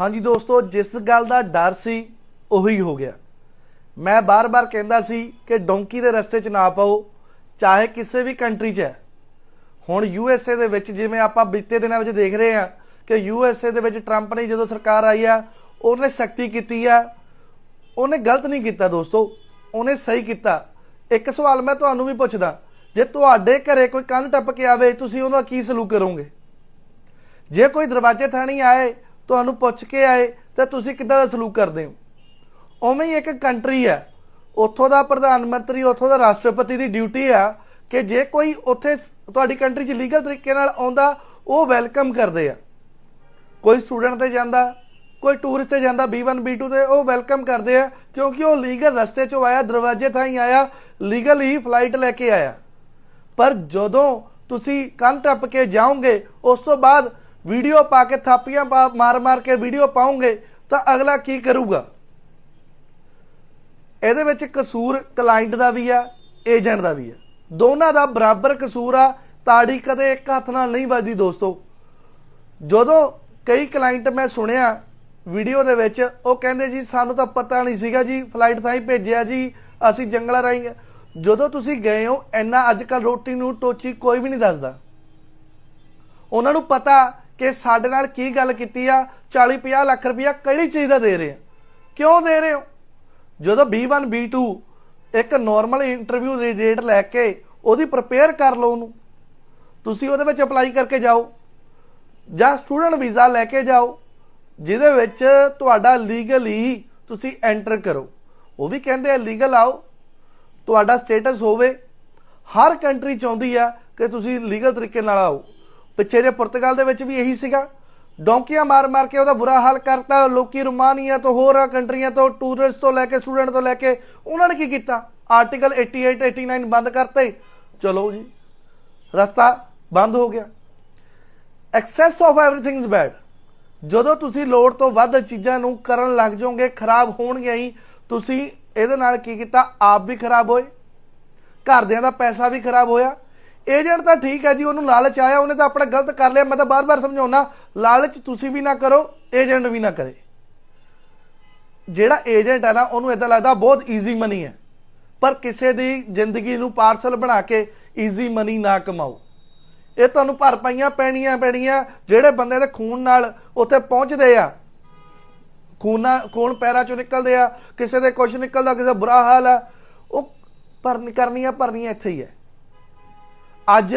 ਹਾਂਜੀ ਦੋਸਤੋ, ਜਿਸ ਗੱਲ ਦਾ ਡਰ ਸੀ, ਉਹੀ ਹੋ ਗਿਆ। ਮੈਂ ਬਾਰ-ਬਾਰ ਕਹਿੰਦਾ ਸੀ ਕਿ ਡੋਂਕੀ ਦੇ ਰਸਤੇ 'ਚ ਨਾ ਪਾਓ, ਚਾਹੇ ਕਿਸੇ ਵੀ ਕੰਟਰੀ 'ਚ ਹੈ। ਹੁਣ ਯੂ ਐਸ ਏ ਦੇ ਵਿੱਚ ਜਿਵੇਂ ਆਪਾਂ ਬੀਤੇ ਦਿਨਾਂ ਵਿੱਚ ਦੇਖ ਰਹੇ ਹਾਂ ਕਿ ਯੂ ਐਸ ਏ ਦੇ ਵਿੱਚ ਟਰੰਪ ਨੇ ਜਦੋਂ ਸਰਕਾਰ ਆਈ ਆ, ਉਹਨੇ ਸਖਤੀ ਕੀਤੀ ਆ। ਉਹਨੇ ਗਲਤ ਨਹੀਂ ਕੀਤਾ ਦੋਸਤੋ, ਉਹਨੇ ਸਹੀ ਕੀਤਾ। ਇੱਕ ਸਵਾਲ ਮੈਂ ਤੁਹਾਨੂੰ ਵੀ ਪੁੱਛਦਾ, ਜੇ ਤੁਹਾਡੇ ਘਰੇ ਕੋਈ ਕੰਨ ਟੱਪ ਕੇ ਆਵੇ, ਤੁਸੀਂ ਉਹਦਾ ਕੀ ਸਲੂਕ ਕਰੋਗੇ? ਜੇ ਕੋਈ ਦਰਵਾਜ਼ੇ ਥਾਣੀ ਆਏ ਤੁਹਾਨੂੰ ਪੁੱਛ ਕੇ ਆਏ ਤਾਂ ਤੁਸੀਂ ਕਿੱਦਾਂ ਦਾ ਸਲੂਕ ਕਰਦੇ ਹੋ? ਉਵੇਂ ਹੀ ਇੱਕ ਕੰਟਰੀ ਹੈ। ਉੱਥੋਂ ਦਾ ਪ੍ਰਧਾਨ ਮੰਤਰੀ, ਉੱਥੋਂ ਦਾ ਰਾਸ਼ਟਰਪਤੀ ਦੀ ਡਿਊਟੀ ਆ ਕਿ ਜੇ ਕੋਈ ਉੱਥੇ ਤੁਹਾਡੀ ਕੰਟਰੀ 'ਚ ਲੀਗਲ ਤਰੀਕੇ ਨਾਲ ਆਉਂਦਾ, ਉਹ ਵੈਲਕਮ ਕਰਦੇ ਆ। ਕੋਈ ਸਟੂਡੈਂਟ ਤੇ ਜਾਂਦਾ, ਕੋਈ ਟੂਰਿਸਟ ਤੇ ਜਾਂਦਾ B1 B2 ਤੇ ਉਹ ਵੈਲਕਮ ਕਰਦੇ ਆ ਕਿਉਂਕਿ ਉਹ ਲੀਗਲ ਰਸਤੇ 'ਚੋਂ ਆਇਆ, ਦਰਵਾਜ਼ੇ ਥਾਂ ਹੀ ਆਇਆ ਲੀਗਲ ਹੀ ਫਲਾਈਟ ਲੈ ਕੇ ਆਇਆ। ਪਰ ਜਦੋਂ ਤੁਸੀਂ ਕੰਨ ਟੱਪ ਕੇ ਜਾਓਗੇ, ਉਸ ਤੋਂ ਬਾਅਦ ਵੀਡੀਓ ਪਾ ਕੇ ਥਾਪੀਆਂ ਪਾ- ਮਾਰ-ਮਾਰ ਕੇ ਵੀਡੀਓ ਪਾਉਂਗੇ ਤਾਂ ਅਗਲਾ ਕੀ ਕਰੂਗਾ? ਇਹਦੇ ਵਿੱਚ ਕਸੂਰ ਕਲਾਇੰਟ ਦਾ ਵੀ ਆ ਏਜੰਟ ਦਾ ਵੀ ਆ। ਦੋਨਾਂ ਦਾ ਬਰਾਬਰ ਕਸੂਰ ਆ, ਤਾੜੀ ਕਦੇ ਇੱਕ ਹੱਥ ਨਾਲ ਨਹੀਂ ਵੱਜਦੀ ਦੋਸਤੋ। ਜਦੋਂ ਕਈ ਕਲਾਇੰਟ ਮੈਂ ਸੁਣਿਆ ਵੀਡੀਓ ਦੇ ਵਿੱਚ, ਉਹ ਕਹਿੰਦੇ ਜੀ, ਸਾਨੂੰ ਤਾਂ ਪਤਾ ਨਹੀਂ ਸੀਗਾ ਜੀ ਫਲਾਈਟ ਤਾਂ ਹੀ ਭੇਜਿਆ ਜੀ, ਅਸੀਂ ਜੰਗਲਾਂ ਰਾਹੀਂ ਜਦੋਂ ਤੁਸੀਂ ਗਏ ਹੋ, ਇੰਨਾ ਅੱਜ ਕੱਲ ਰੋਟੀ ਨੂੰ ਟੋਚੀ ਕੋਈ ਵੀ ਨਹੀਂ ਦੱਸਦਾ। ਉਹਨਾਂ ਨੂੰ ਪਤਾ ਕਿ ਸਾਡੇ ਨਾਲ ਕੀ ਗੱਲ ਕੀਤੀ ਆ? 40 50 ਲੱਖ ਰੁਪਇਆ ਕਿਹੜੀ ਚੀਜ਼ ਦਾ ਦੇ ਰਹੇ ਆ? ਕਿਉਂ ਦੇ ਰਹੇ ਹੋ? ਜਦੋਂ B1 B2 ਇੱਕ ਨਾਰਮਲ ਇੰਟਰਵਿਊ ਦੀ ਡੇਟ ਲੈ ਕੇ ਉਹਦੀ ਪ੍ਰਪੇਅਰ ਕਰ ਲਓ ਉਹਨੂੰ। ਤੁਸੀਂ ਉਹਦੇ ਵਿੱਚ ਅਪਲਾਈ ਕਰਕੇ ਜਾਓ। ਜਾਂ ਸਟੂਡੈਂਟ ਵੀਜ਼ਾ ਲੈ ਕੇ ਜਾਓ, ਜਿਹਦੇ ਵਿੱਚ ਤੁਹਾਡਾ ਲੀਗਲੀ ਤੁਸੀਂ ਐਂਟਰ ਕਰੋ। ਉਹ ਵੀ ਕਹਿੰਦੇ ਆ ਲੀਗਲ ਆਓ। ਤੁਹਾਡਾ ਸਟੇਟਸ ਹੋਵੇ। ਹਰ ਕੰਟਰੀ ਚਾਹੁੰਦੀ ਆ ਕਿ ਤੁਸੀਂ ਲੀਗਲ ਤਰੀਕੇ ਨਾਲ ਆਓ। ਪਿੱਛੇ ਜੇ ਪੁਰਤਗਾਲ ਦੇ ਵਿੱਚ ਵੀ ਇਹੀ ਸੀਗਾ ਡੌਂਕੀਆਂ ਮਾਰ-ਮਾਰ ਕੇ ਉਹਦਾ ਬੁਰਾ ਹਾਲ ਕਰਤਾ ਲੋਕੀ ਰੁਮਾਨੀਆ ਤੋਂ ਹੋਰ ਕੰਟਰੀਆਂ ਤੋਂ ਟੂਰਿਸਟ ਤੋਂ ਲੈ ਕੇ ਸਟੂਡੈਂਟ ਤੋਂ ਲੈ ਕੇ ਉਹਨਾਂ ਨੇ ਕੀ ਕੀਤਾ ਆਰਟੀਕਲ 88 89 ਬੰਦ ਕਰਤੇ ਚਲੋ ਜੀ ਰਸਤਾ ਬੰਦ ਹੋ ਗਿਆ excess of everything is bad ਜਦੋਂ ਤੁਸੀਂ ਲੋੜ ਤੋਂ ਵੱਧ ਚੀਜ਼ਾਂ ਨੂੰ ਕਰਨ ਲੱਗ ਜਾਓਗੇ ਖਰਾਬ ਹੋਣਗੀਆਂ ਹੀ ਤੁਸੀਂ ਇਹਦੇ ਨਾਲ ਕੀ ਕੀਤਾ ਆਪ ਵੀ ਖਰਾਬ ਹੋਏ ਘਰਦਿਆਂ ਦਾ ਪੈਸਾ ਵੀ ਖਰਾਬ ਹੋਇਆ ਏਜੰਟ ਤਾਂ ਠੀਕ ਹੈ ਜੀ, ਉਹਨੂੰ ਲਾਲਚ ਆਇਆ, ਉਹਨੇ ਤਾਂ ਆਪਣਾ ਗਲਤ ਕਰ ਲਿਆ, ਮੈਂ ਤਾਂ ਬਾਰ-ਬਾਰ ਸਮਝਾਉਣਾ ਲਾਲਚ ਤੁਸੀਂ ਵੀ ਨਾ ਕਰੋ, ਏਜੰਟ ਵੀ ਨਾ ਕਰੇ। ਜਿਹੜਾ ਏਜੰਟ ਹੈ ਨਾ, ਉਹਨੂੰ ਇਦਾਂ ਲੱਗਦਾ ਬਹੁਤ ਈਜ਼ੀ ਮਨੀ ਹੈ। ਪਰ ਕਿਸੇ ਦੀ ਜ਼ਿੰਦਗੀ ਨੂੰ ਪਾਰਸਲ ਬਣਾ ਕੇ ਈਜ਼ੀ ਮਨੀ ਨਾ ਕਮਾਓ। ਇਹ ਤੁਹਾਨੂੰ ਭਰ ਪਾਈਆਂ, ਪੈਣੀਆਂ ਪੈਣੀਆਂ, ਜਿਹੜੇ ਬੰਦੇ ਦੇ ਖੂਨ ਨਾਲ ਉੱਥੇ ਪਹੁੰਚਦੇ ਆ, ਖੂਨਾ, ਖੂਨ ਪੈਰਾਂ ਚੋਂ ਨਿਕਲਦੇ ਆ, ਕਿਸੇ ਦੇ ਕੁਝ ਨਿਕਲਦਾ, ਕਿਸੇ ਦਾ ਬੁਰਾ ਹਾਲ ਆ, ਉਹ ਭਰਨ, ਕਰਨੀਆਂ, ਭਰਨੀਆਂ ਇੱਥੇ ਹੀ ਹੈ। ਅੱਜ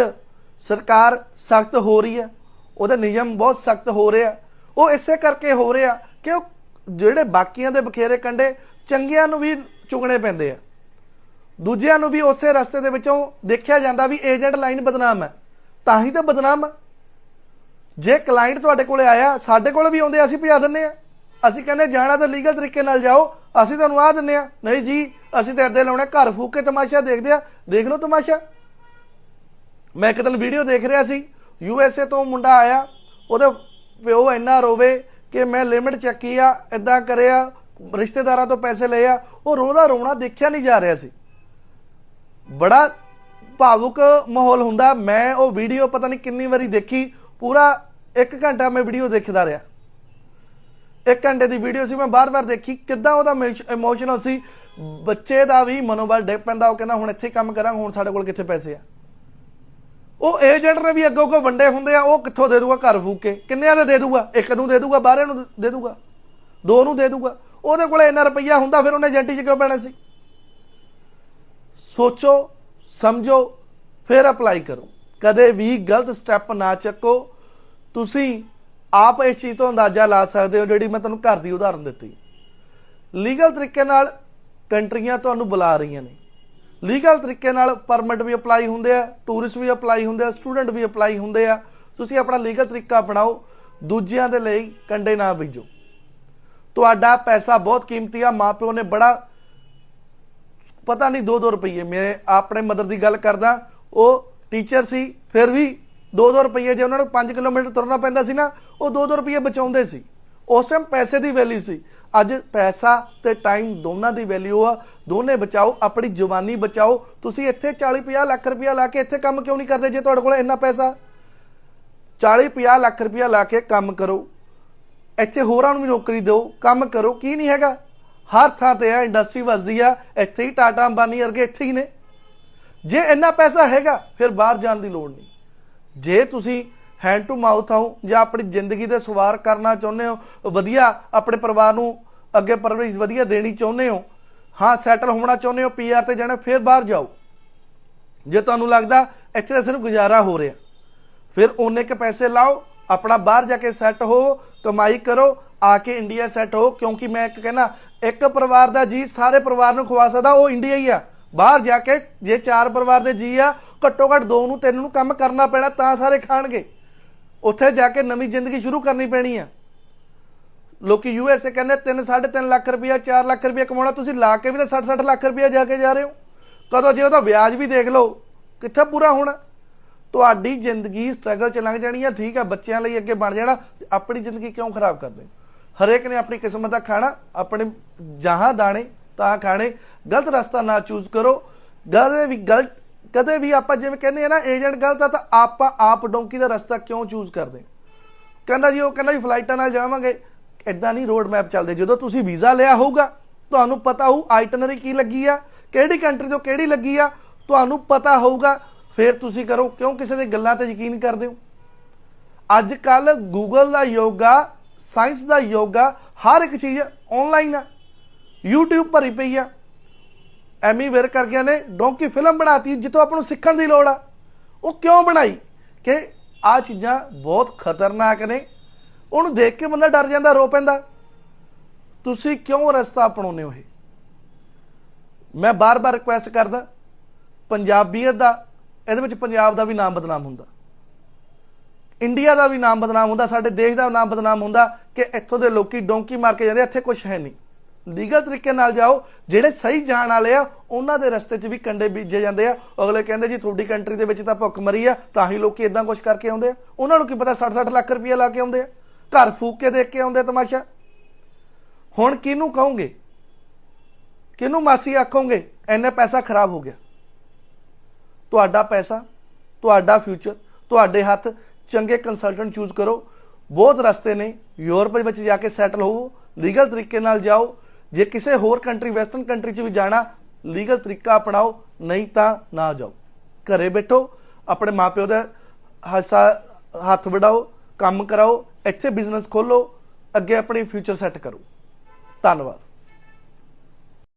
ਸਰਕਾਰ ਸਖਤ ਹੋ ਰਹੀ ਹੈ, ਉਹਦਾ ਨਿਯਮ ਬਹੁਤ ਸਖਤ ਹੋ ਰਿਹਾ ਉਹ ਇਸੇ ਕਰਕੇ ਹੋ ਰਿਹਾ ਕਿ ਉਹ ਜਿਹੜੇ ਬਾਕੀਆਂ ਦੇ ਬਖੇਰੇ ਕੰਡੇ, ਚੰਗਿਆਂ ਨੂੰ ਵੀ ਚੁਗਣੇ ਪੈਂਦੇ ਆ। ਦੂਜਿਆਂ ਨੂੰ ਵੀ ਉਸੇ ਰਸਤੇ ਦੇ ਵਿੱਚੋਂ ਦੇਖਿਆ ਜਾਂਦਾ ਵੀ ਏਜੰਟ ਲਾਈਨ ਬਦਨਾਮ ਹੈ। ਤਾਂ ਹੀ ਤਾਂ ਬਦਨਾਮ ਜੇ ਕਲਾਇੰਟ ਤੁਹਾਡੇ ਕੋਲੇ ਆਇਆ, ਸਾਡੇ ਕੋਲ ਵੀ ਆਉਂਦੇ, ਅਸੀਂ ਭਜਾ ਦਿੰਨੇ ਆ। ਅਸੀਂ ਕਹਿੰਦੇ, ਜਾਣਾ ਤਾਂ ਲੀਗਲ ਤਰੀਕੇ ਨਾਲ ਜਾਓ, ਅਸੀਂ ਤੁਹਾਨੂੰ ਆ ਦਿੰਨੇ ਆ। ਨਹੀਂ ਜੀ, ਅਸੀਂ ਤਾਂ ਅੱਦੇ ਲਾਉਣਾ, ਘਰ ਫੂਕ ਕੇ ਤਮਾਸ਼ਾ ਦੇਖਦੇ ਆ। ਦੇਖ ਲਓ ਤਮਾਸ਼ਾ। ਮੈਂ ਇੱਕ ਦਿਨ ਵੀਡੀਓ ਦੇਖ ਰਿਹਾ ਸੀ ਯੂ ਐਸ ਏ ਤੋਂ ਮੁੰਡਾ ਆਇਆ, ਉਹਦਾ ਪਿਓ ਇੰਨਾ ਰੋਵੇ ਕਿ ਮੈਂ ਲਿਮਿਟ ਚੱਕੀ ਆ ਇਦਾਂ ਕਰਿਆ, ਰਿਸ਼ਤੇਦਾਰਾਂ ਤੋਂ ਪੈਸੇ ਲਏ ਆ, ਉਹ ਰੋਦਾ ਰੋਣਾ ਦੇਖਿਆ ਨਹੀਂ ਜਾ ਰਿਹਾ ਸੀ। ਬੜਾ ਭਾਵੁਕ ਮਾਹੌਲ ਹੁੰਦਾ, ਮੈਂ ਉਹ ਵੀਡੀਓ ਪਤਾ ਨਹੀਂ ਕਿੰਨੀ ਵਾਰੀ ਦੇਖੀ, ਪੂਰਾ 1 ਘੰਟਾ ਮੈਂ ਵੀਡੀਓ ਦੇਖਦਾ ਰਿਹਾ। 1 ਘੰਟੇ ਦੀ ਵੀਡੀਓ ਸੀ, ਮੈਂ ਬਾਰ-ਬਾਰ ਦੇਖੀ, ਕਿੱਦਾਂ ਉਹਦਾ ਇਮੋਸ਼ਨਲ ਸੀ, ਬੱਚੇ ਦਾ ਵੀ ਮਨੋਬਲ ਡਿੱਗ ਪੈਂਦਾ, ਉਹ ਕਹਿੰਦਾ ਹੁਣ ਇੱਥੇ ਕੰਮ ਕਰਾਂ, ਹੁਣ ਸਾਡੇ ਕੋਲ ਕਿੱਥੇ ਪੈਸੇ ਆ। ਉਹ ਏਜੰਟ ਨੇ ਵੀ ਅੱਗੋਂ ਕੋ ਵੰਡੇ ਹੁੰਦੇ ਆ, ਉਹ ਕਿੱਥੋਂ ਦੇ ਦੂਗਾ? ਘਰ ਫੂਕ ਕੇ। ਕਿੰਨਿਆਂ ਦੇ ਦੇ ਦੂਗਾ? ਇੱਕ ਨੂੰ ਦੇ ਦੂਗਾ ਬਾਹਰੇ ਨੂੰ ਦੇ ਦੂਗਾ। ਦੋ ਨੂੰ ਦੇ ਦੂਗਾ। ਉਹਦੇ ਕੋਲੇ ਇੰਨਾ ਰੁਪਈਆ ਹੁੰਦਾ, ਫਿਰ ਉਹਨੇ ਏਜੰਟੀ 'ਚ ਕਿਉਂ ਪੈਣਾ ਸੀ? ਸੋਚੋ, ਸਮਝੋ, ਫਿਰ ਅਪਲਾਈ ਕਰੋ। ਕਦੇ ਵੀ ਗਲਤ ਸਟੈਪ ਨਾ ਚੱਕੋ। ਤੁਸੀਂ ਆਪ ਇਸ ਚੀਜ਼ ਤੋਂ ਅੰਦਾਜ਼ਾ ਲਾ ਸਕਦੇ ਹੋ, ਜਿਹੜੀ ਮੈਂ ਤੁਹਾਨੂੰ ਘਰ ਦੀ ਉਦਾਹਰਨ ਦਿੱਤੀ। ਲੀਗਲ ਤਰੀਕੇ ਨਾਲ ਕੰਟਰੀਆਂ ਤੁਹਾਨੂੰ ਬੁਲਾ ਰਹੀਆਂ ਨੇ। ਲੀਗਲ ਤਰੀਕੇ ਨਾਲ ਪਰਮਿਟ ਵੀ ਅਪਲਾਈ ਹੁੰਦੇ ਆ ਟੂਰਿਸਟ ਵੀ ਅਪਲਾਈ ਹੁੰਦੇ ਆ ਸਟੂਡੈਂਟ ਵੀ ਅਪਲਾਈ ਹੁੰਦੇ ਆ। ਤੁਸੀਂ ਆਪਣਾ ਲੀਗਲ ਤਰੀਕਾ ਅਪਣਾਓ, ਦੂਜਿਆਂ ਦੇ ਲਈ ਕੰਡੇ ਨਾ ਬੀਜੋ। ਤੁਹਾਡਾ ਪੈਸਾ ਬਹੁਤ ਕੀਮਤੀ ਆ, ਮਾਪਿਓ ਨੇ ਬੜਾ ਪਤਾ ਨਹੀਂ 2-2 ਰੁਪਏ ਮੈਂ ਆਪਣੇ ਮਦਰ ਦੀ ਗੱਲ ਕਰਦਾ, ਉਹ ਟੀਚਰ ਸੀ, ਫਿਰ ਵੀ 2-2 ਰੁਪਏ ਜੇ ਉਹਨਾਂ ਨੂੰ 5 ਕਿਲੋਮੀਟਰ ਤੁਰਨਾ ਪੈਂਦਾ ਸੀ ਨਾ, ਉਹ 2-2 ਰੁਪਏ ਬਚਾਉਂਦੇ ਸੀ। ਉਸ ਟਾਈਮ ਪੈਸੇ ਦੀ ਵੈਲਿਊ ਸੀ। ਅੱਜ ਪੈਸਾ ਤੇ ਟਾਈਮ ਦੋਨਾਂ ਦੀ ਵੈਲਿਊ ਆ। ਦੋਨੇ ਬਚਾਓ, ਆਪਣੀ ਜਵਾਨੀ ਬਚਾਓ। ਤੁਸੀਂ ਇੱਥੇ 40-50 ਲੱਖ ਰੁਪਇਆ ਲਾ ਕੇ ਇੱਥੇ ਕੰਮ ਕਿਉਂ ਨਹੀਂ ਕਰਦੇ ਜੇ ਤੁਹਾਡੇ ਕੋਲ ਇੰਨਾ ਪੈਸਾ? 40-50 ਲੱਖ ਰੁਪਇਆ ਲਾ ਕੇ ਕੰਮ ਕਰੋ। ਇੱਥੇ ਹੋਰਾਂ ਨੂੰ ਵੀ ਨੌਕਰੀ ਦਿਓ। ਕੰਮ ਕਰੋ, ਕੀ ਨਹੀਂ ਹੈਗਾ? ਹਰ ਥਾਂ ਤੇ ਆ ਇੰਡਸਟਰੀ ਵਸਦੀ ਆ। ਇੱਥੇ ਹੀ ਟਾਟਾ ਅੰਬਾਨੀ ਵਰਗੇ ਇੱਥੇ ਹੀ ਨੇ। ਜੇ ਇੰਨਾ ਪੈਸਾ ਹੈਗਾ, ਫਿਰ ਬਾਹਰ ਜਾਣ ਦੀ ਲੋੜ ਨਹੀਂ। ਜੇ ਤੁਸੀਂ ਹੈਂਡ ਟੂ ਮਾਊਥ ਹੋ ਜਾਂ ਆਪਣੀ ਜ਼ਿੰਦਗੀ ਦੇ ਸਵਾਰ ਕਰਨਾ ਚਾਹੁੰਦੇ ਹੋ, ਵਧੀਆ ਆਪਣੇ ਪਰਿਵਾਰ ਨੂੰ ਅੱਗੇ ਪਰਵਰਿਸ਼ ਵਧੀਆ ਦੇਣੀ ਚਾਹੁੰਦੇ ਹੋ, ਹਾਂ ਸੈਟਲ ਹੋਣਾ ਚਾਹੁੰਦੇ ਹੋ ਪੀਆਰ ਤੇ ਜਾਣਾ, ਫਿਰ ਬਾਹਰ ਜਾਓ। ਜੇ ਤੁਹਾਨੂੰ ਲੱਗਦਾ ਇੱਥੇ ਤਾਂ ਸਿਰਫ ਗੁਜ਼ਾਰਾ ਹੋ ਰਿਹਾ, ਫਿਰ ਉਹਨੇ ਕੇ ਪੈਸੇ ਲਾਓ, ਆਪਣਾ ਬਾਹਰ ਜਾ ਕੇ ਸੈੱਟ ਹੋ, ਕਮਾਈ ਕਰੋ, ਆ ਕੇ ਇੰਡੀਆ ਸੈੱਟ ਹੋ, ਕਿਉਂਕਿ ਮੈਂ ਇੱਕ ਕਹਿੰਦਾ, ਇੱਕ ਪਰਿਵਾਰ ਦਾ ਜੀ ਸਾਰੇ ਪਰਿਵਾਰ ਨੂੰ ਖਵਾ ਸਕਦਾ, ਉਹ ਇੰਡੀਆ ਹੀ ਆ। ਬਾਹਰ ਜਾ ਕੇ ਜੇ ਚਾਰ ਪਰਿਵਾਰ ਦੇ ਜੀ ਆ, ਘੱਟੋ ਘੱਟ ਦੋ ਨੂੰ, ਤਿੰਨ ਨੂੰ ਕੰਮ ਕਰਨਾ ਪੈਣਾ, ਤਾਂ ਸਾਰੇ ਖਾਣਗੇ। ਉੱਥੇ ਜਾ ਕੇ ਨਵੀਂ ਜ਼ਿੰਦਗੀ ਸ਼ੁਰੂ ਕਰਨੀ ਪੈਣੀ ਆ। ਲੋਕੀ ਯੂ ਐਸ ਏ ਕਹਿੰਦੇ 3 3.5 ਲੱਖ ਰੁਪਇਆ 4 ਲੱਖ ਰੁਪਇਆ ਕਮਾਉਣਾ, ਤੁਸੀਂ ਲਾ ਕੇ ਵੀ ਤਾਂ 60 60 ਲੱਖ ਰੁਪਇਆ ਜਾ ਕੇ ਜਾ ਰਹੇ ਹੋ। ਕਦੋਂ ਜੇ ਉਹਦਾ ਵਿਆਜ ਵੀ ਦੇਖ ਲਓ, ਕਿੱਥੇ ਪੂਰਾ ਹੋਣਾ। ਤੁਹਾਡੀ ਜ਼ਿੰਦਗੀ ਸਟਰਗਲ ਚ ਲੰਘ ਜਾਣੀ ਆ, ਠੀਕ ਆ, ਬੱਚਿਆਂ ਲਈ ਅੱਗੇ ਬਣ ਜਾਣਾ, ਆਪਣੀ ਜ਼ਿੰਦਗੀ ਕਿਉਂ ਖਰਾਬ ਕਰਦੇ ਹਰੇਕ ਨੇ ਆਪਣੀ ਕਿਸਮਤ ਦਾ ਖਾਣਾ, ਆਪਣੇ ਜਹਾਂ ਦਾਣੇ ਤਾਂ ਖਾਣੇ, ਗਲਤ ਰਸਤਾ ਨਾ ਚੂਜ਼ ਕਰੋ। ਕਦੇ ਵੀ ਗਲਤ ਕਦੇ ਵੀ ਆਪਾਂ ਜਿਵੇਂ ਕਹਿੰਦੇ ਆ ਨਾ ਏਜੰਟ ਗਲਤ ਆ ਤਾਂ ਆਪਾਂ ਆਪ ਡੋਂਕੀ ਦਾ ਰਸਤਾ ਕਿਉਂ ਚੂਜ਼ ਕਰਦੇ ਕਹਿੰਦਾ ਜੀ, ਉਹ ਕਹਿੰਦਾ ਜੀ ਫਲਾਈਟਾਂ ਨਾਲ ਜਾਵਾਂਗੇ। ਇਦਾਂ ਨਹੀਂ ਰੋਡ ਮੈਪ ਚੱਲਦੇ। ਜਦੋਂ ਤੁਸੀਂ ਵੀਜ਼ਾ ਲਿਆ ਹੋਊਗਾ, ਤੁਹਾਨੂੰ ਪਤਾ ਹੋਊ ਆਈਟਨਰੀ ਕੀ ਲੱਗੀ ਆ, ਕਿਹੜੀ ਕੰਟਰੀ ਤੋਂ ਕਿਹੜੀ ਲੱਗੀ ਆ, ਤੁਹਾਨੂੰ ਪਤਾ ਹੋਊਗਾ। ਫਿਰ ਤੁਸੀਂ ਕਰੋ, ਕਿਉਂ ਕਿਸੇ ਦੇ ਗੱਲਾਂ ਤੇ ਯਕੀਨ ਕਰਦੇ ਹੋ? ਅੱਜ ਕੱਲ ਗੂਗਲ ਦਾ ਯੋਗਾ ਸਾਇੰਸ ਦਾ ਯੋਗਾ, ਹਰ ਇੱਕ ਚੀਜ਼ ਆਨਲਾਈਨ ਆ। YouTube ਭਰੀ ਪਈ ਆ। ਐਮੀ ਵੇਰ ਕਰ ਗਿਆ ਨੇ, ਡੋਂਕੀ ਫਿਲਮ ਬਣਾਤੀ, ਜਿੱਥੋਂ ਆਪਾਂ ਨੂੰ ਸਿੱਖਣ ਦੀ ਲੋੜ ਆ। ਉਹ ਕਿਉਂ ਬਣਾਈ? ਕਿ ਆ ਚੀਜ਼ਾਂ ਬਹੁਤ ਖਤਰਨਾਕ ਨੇ। ਉਹਨੂੰ ਦੇਖ ਕੇ ਬੰਦਾ ਡਰ ਜਾਂਦਾ, ਰੋ ਪੈਂਦਾ। ਤੁਸੀਂ ਕਿਉਂ ਰਸਤਾ ਅਪਣਾਉਂਦੇ ਹੋ ਇਹ? ਮੈਂ ਬਾਰ-ਬਾਰ ਰਿਕੁਐਸਟ ਕਰਦਾ, ਪੰਜਾਬੀਅਤ ਦਾ, ਇਹਦੇ ਵਿੱਚ ਪੰਜਾਬ ਦਾ ਵੀ ਨਾਮ ਬਦਨਾਮ ਹੁੰਦਾ। ਇੰਡੀਆ ਦਾ ਵੀ ਨਾਮ ਬਦਨਾਮ ਹੁੰਦਾ, ਸਾਡੇ ਦੇਸ਼ ਦਾ ਨਾਮ ਬਦਨਾਮ ਹੁੰਦਾ ਕਿ ਇੱਥੋਂ ਦੇ ਲੋਕੀ ਡੋਂਕੀ ਮਾਰ ਕੇ ਜਾਂਦੇ ਇੱਥੇ ਕੁਝ ਹੈ ਨਹੀਂ। ਲੀਗਲ ਤਰੀਕੇ ਨਾਲ ਜਾਓ, ਜਿਹੜੇ ਸਹੀ ਜਾਣ ਵਾਲੇ ਆ, ਉਹਨਾਂ ਦੇ ਰਸਤੇ 'ਚ ਵੀ ਕੰਡੇ ਬੀਜੇ ਜਾਂਦੇ ਆ। ਅਗਲੇ ਕਹਿੰਦੇ ਜੀ ਤੁਹਾਡੀ ਕੰਟਰੀ ਦੇ ਵਿੱਚ ਤਾਂ ਭੁੱਖ ਮਰੀ ਆ, ਤਾਂ ਹੀ ਲੋਕੀ ਇਦਾਂ ਕੁਝ ਕਰਕੇ ਆਉਂਦੇ ਆ। ਉਹਨਾਂ ਨੂੰ ਕੀ ਪਤਾ 60-60 ਲੱਖ ਰੁਪਏ ਲਾ ਕੇ ਆਉਂਦੇ ਆ। ਘਰ ਫੂਕ ਕੇ ਦੇਖ ਕੇ ਆਉਂਦੇ ਤਮਾਸ਼ਾ। ਹੁਣ ਕਿਹਨੂੰ ਕਹੋਗੇ? ਕਿਹਨੂੰ ਮਾਸੀ ਆਖੋਗੇ? ਐਨੇ ਪੈਸਾ ਖਰਾਬ ਹੋ ਗਿਆ। ਤੁਹਾਡਾ ਪੈਸਾ, ਤੁਹਾਡਾ ਫਿਊਚਰ ਤੁਹਾਡੇ ਹੱਥ ਚੰਗੇ ਕੰਸਲਟੈਂਟ ਚੂਜ਼ ਕਰੋ। ਬਹੁਤ ਰਸਤੇ ਨੇ। ਯੂਰਪ ਵਿੱਚ ਜਾ ਕੇ ਸੈਟਲ ਹੋਵੋ। ਲੀਗਲ ਤਰੀਕੇ ਨਾਲ ਜਾਓ। ਜੇ ਕਿਸੇ ਹੋਰ ਕੰਟਰੀ ਵੈਸਟਰਨ ਕੰਟਰੀ 'ਚ ਵੀ ਜਾਣਾ ਲੀਗਲ ਤਰੀਕਾ ਅਪਣਾਓ, ਨਹੀਂ ਤਾਂ ਨਾ ਜਾਓ। ਘਰੇ ਬੈਠੋ, ਆਪਣੇ ਮਾਪਿਓ ਦਾ ਹੱਸਾ, ਹੱਥ ਵਡਾਓ, ਕੰਮ ਕਰਾਓ, ਇੱਥੇ ਬਿਜ਼ਨਸ ਖੋਲੋ ਅੱਗੇ ਆਪਣੀ ਫਿਊਚਰ ਸੈੱਟ ਕਰੋ। ਧੰਨਵਾਦ।